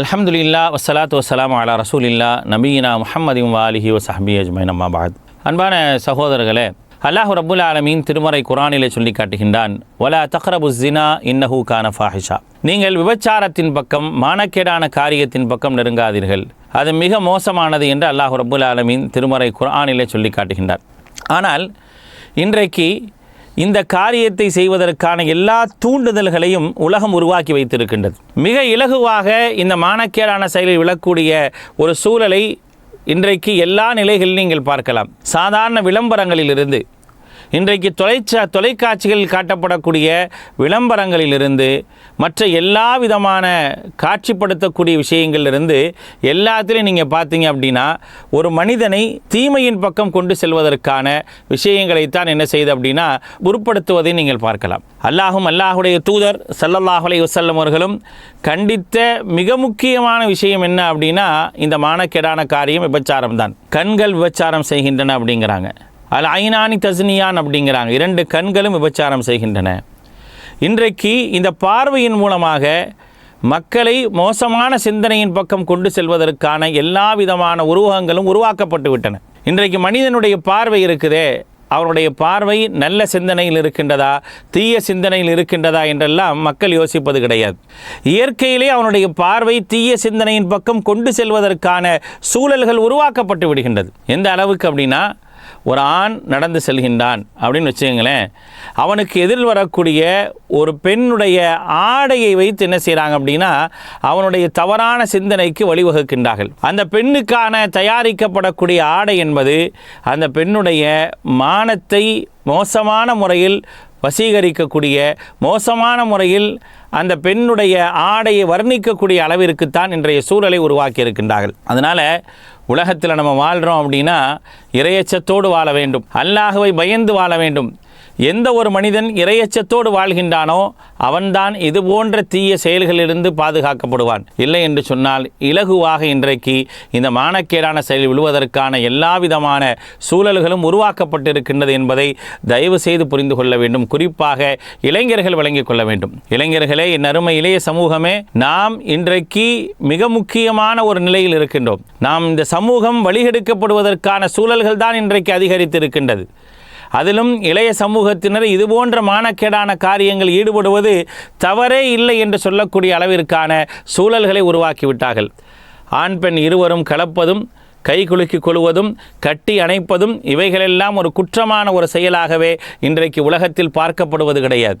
அலமதுல்லா வசலாத்து வசலாம் அலா ரசூலில்லா நபீனா முஹம்மதின் வாலிஹி வசஹபி அஜ்மைன் அம்மா பாத் அன்பான சகோதரர்களே அல்லாஹ் ரபுல் ஆலமீன் திருமறை குரானிலே சொல்லி காட்டுகின்றான் வலா தக்ரபு ஜினா இன்னஹு கான ஃபாஹிஷா. நீங்கள் விபச்சாரத்தின் பக்கம் மானக்கேடான காரியத்தின் பக்கம் நெருங்காதீர்கள். அது மிக மோசமானது என்று அல்லாஹ் ரபுல் ஆலமீன் திருமறை குரானிலே சொல்லி காட்டுகின்றார். ஆனால் இன்றைக்கு இந்த காரியத்தை செய்வதற்கான எல்லா தூண்டுதல்களையும் உலகம் உருவாக்கி வைத்திருக்கின்றது. மிக இலகுவாக இந்த மானக்கேடான செயலில் விழக்கூடிய ஒரு சூழலை இன்றைக்கு எல்லா நிலைகளிலும் நீங்கள் பார்க்கலாம். சாதாரண விளம்பரங்களிலிருந்து இன்றைக்கு தொலைச்சா தொலைக்காட்சிகளில் காட்டப்படக்கூடிய விளம்பரங்களிலிருந்து மற்ற எல்லா விதமான காட்சிப்படுத்தக்கூடிய விஷயங்களிலிருந்து எல்லாத்திலையும் நீங்கள் பார்த்தீங்க அப்படின்னா ஒரு மனிதனை தீமையின் பக்கம் கொண்டு செல்வதற்கான விஷயங்களைத்தான் என்ன செய்யுது அப்படின்னா உருப்படுத்துவதை நீங்கள் பார்க்கலாம். அல்லாஹும் அல்லாஹுடைய தூதர் சல்லல்லாஹலை வசல்லம் அவர்களும் கண்டித்த மிக முக்கியமான விஷயம் என்ன அப்படின்னா இந்த மானக்கேடான காரியம் விபச்சாரம் தான் கண்கள் விபச்சாரம் செய்கின்றன அப்படிங்கிறாங்க. அல் ஐனானி தஸ்னியான் அப்படிங்கிறாங்க. இரண்டு கண்களும் விபச்சாரம் செய்கின்றன. இன்றைக்கு இந்த பார்வையின் மூலமாக மக்களை மோசமான சிந்தனையின் பக்கம் கொண்டு செல்வதற்கான எல்லா விதமான உருவகங்களும் உருவாக்கப்பட்டு விட்டன. இன்றைக்கு மனிதனுடைய பார்வை இருக்குதே. அவருடைய பார்வை நல்ல சிந்தனையில் இருக்கின்றதா? தீய சிந்தனையில் இருக்கின்றதா என்றெல்லாம் மக்கள் யோசிப்பது கிடையாது. இயற்கையிலே அவனுடைய பார்வை தீய சிந்தனையின் பக்கம் கொண்டு செல்வதற்கான சூழல்கள் உருவாக்கப்பட்டு விடுகின்றது. எந்த அளவுக்கு அப்படின்னா ஒரு ஆண் நடந்து செல்கின்றான் அப்படின்னு வச்சுக்கோங்களேன். அவனுக்கு எதிர் வரக்கூடிய ஒரு பெண்ணுடைய ஆடையை வைத்து என்ன செய்கிறாங்க அப்படின்னா அவனுடைய தவறான சிந்தனைக்கு வழிவகுக்கின்றார்கள். அந்த பெண்ணுக்கான தயாரிக்கப்படக்கூடிய ஆடை என்பது அந்த பெண்ணுடைய மானத்தை மோசமான முறையில் வசீகரிக்கக்கூடிய மோசமான முறையில் அந்த பெண்ணுடைய ஆடையை வர்ணிக்கக்கூடிய அளவிற்குத்தான் இன்றைய சூழலை உருவாக்கி இருக்கின்றார்கள் அதனால் உலகத்தில் நம்ம வாழ்கிறோம் அப்படின்னா இரையச்சத்தோடு வாழ வேண்டும். அல்லாஹுவை பயந்து வாழ வேண்டும். எந்த ஒரு மனிதன் இரையச்சத்தோடு வாழ்கின்றானோ அவன்தான் இது போன்ற தீய செயல்களிலிருந்து பாதுகாக்கப்படுவான். இல்லை என்று சொன்னால் இலகுவாக இன்றைக்கு இந்த மானக்கேடான செயல் விழுவதற்கான எல்லா விதமான சூழல்களும் உருவாக்கப்பட்டிருக்கின்றது என்பதை தயவு செய்து புரிந்து கொள்ள வேண்டும். குறிப்பாக இளைஞர்கள் வழங்கிக் கொள்ள வேண்டும். இளைஞர்களே என் அருமை இளைய சமூகமே நாம் இன்றைக்கு மிக முக்கியமான ஒரு நிலையில் இருக்கின்றோம். நாம் இந்த சமூகம் வழிகெடுக்கப்படுவதற்கான சூழல்கள் தான் இன்றைக்கு அதிகரித்திருக்கின்றது. அதிலும் இளைய சமூகத்தினர் இதுபோன்ற மானக்கேடான காரியங்கள் ஈடுபடுவது தவறே இல்லை என்று சொல்லக்கூடிய அளவிற்கான சூழல்களை உருவாக்கிவிட்டார்கள். ஆண் பெண் இருவரும் கலப்பதும் கை குலுக்கி கொள்வதும் கட்டி அணைப்பதும் இவைகளெல்லாம் ஒரு குற்றமான ஒரு செயலாகவே இன்றைக்கு உலகத்தில் பார்க்கப்படுவது கிடையாது.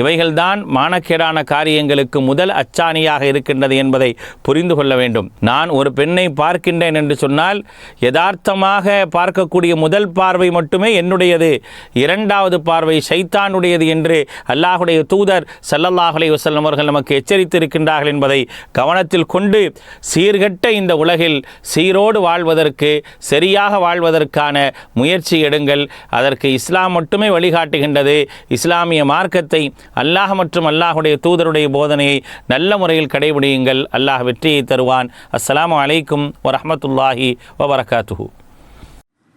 இவைகள்தான் மானக்கேடான காரியங்களுக்கு முதல் அச்சாணியாக இருக்கின்றது என்பதை புரிந்து கொள்ள வேண்டும். நான் ஒரு பெண்ணை பார்க்கின்றேன் என்று சொன்னால் யதார்த்தமாக பார்க்கக்கூடிய முதல் பார்வை மட்டுமே என்னுடையது. இரண்டாவது பார்வை சைத்தானுடையது என்று அல்லாஹுடைய தூதர் சல்லல்லாஹலை வசல்லம் அவர்கள் நமக்கு எச்சரித்திருக்கின்றார்கள் என்பதை கவனத்தில் கொண்டு சீர்கட்ட இந்த உலகில் சீரோடு வாழ்வதற்கு சரியாக வாழ்வதற்கான முயற்சி எடுங்கள். அதற்கு இஸ்லாம் மட்டுமே வழிகாட்டுகின்றது. இஸ்லாமிய மார்க்கத்தை அல்லாஹ் மற்றும் அல்லாஹுடைய தூதருடைய போதனையை நல்ல முறையில் கடைபிடியுங்கள். அல்லாஹ் வெற்றியை தருவான். அஸ்லாம் அலைக்கும் வரமத்துல்லாஹி வபரகாத்துஹு.